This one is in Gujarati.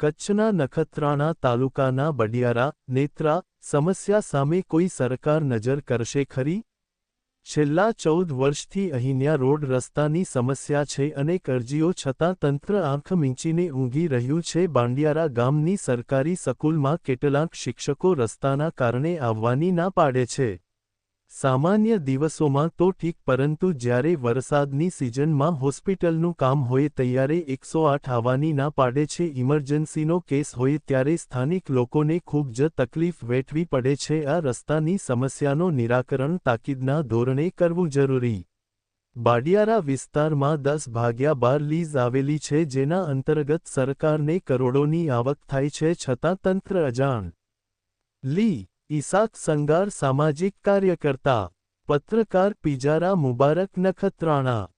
કચ્છના નખત્રાણા તાલુકાના બડિયારા નેત્રા, સમસ્યા સામે કોઈ સરકાર નજર કરશે ખરી? છેલ્લા ચૌદ વર્ષથી અહીંયા રોડ રસ્તાની સમસ્યા છે અનેક અરજીઓ છતાં તંત્ર આંખ મીંચીને ઊંઘી રહ્યું છે. બાંડિયારા ગામની સરકારી સ્કૂલમાં કેટલાક શિક્ષકો રસ્તાના કારણે આવવાની ના પાડે છે. સામાન્ય દિવસોમાં તો ઠીક, પરંતુ જ્યારે વરસાદની સિઝનમાં હોસ્પિટલનું કામ હોય ત્યારે એકસો આઠ આવવાની ના પાડે છે, ઇમરજન્સીનો કેસ હોય ત્યારે સ્થાનિક લોકોને ખૂબ જ તકલીફ વેઠવી પડે છે. આ રસ્તાની સમસ્યાનો નિરાકરણ તાકીદના ધોરણે કરવું જરૂરી. બાડિયારા વિસ્તારમાં દસ ભાગ્યા બાર લીઝ આવેલી છે, જેના અંતર્ગત સરકારને કરોડોની આવક થાય છે, છતાં તંત્ર અજાણ. લી ઈસાક સંગાર સામાજિક કાર્યકર્તા પત્રકાર પિજારા મુબારક નખત્રાણા.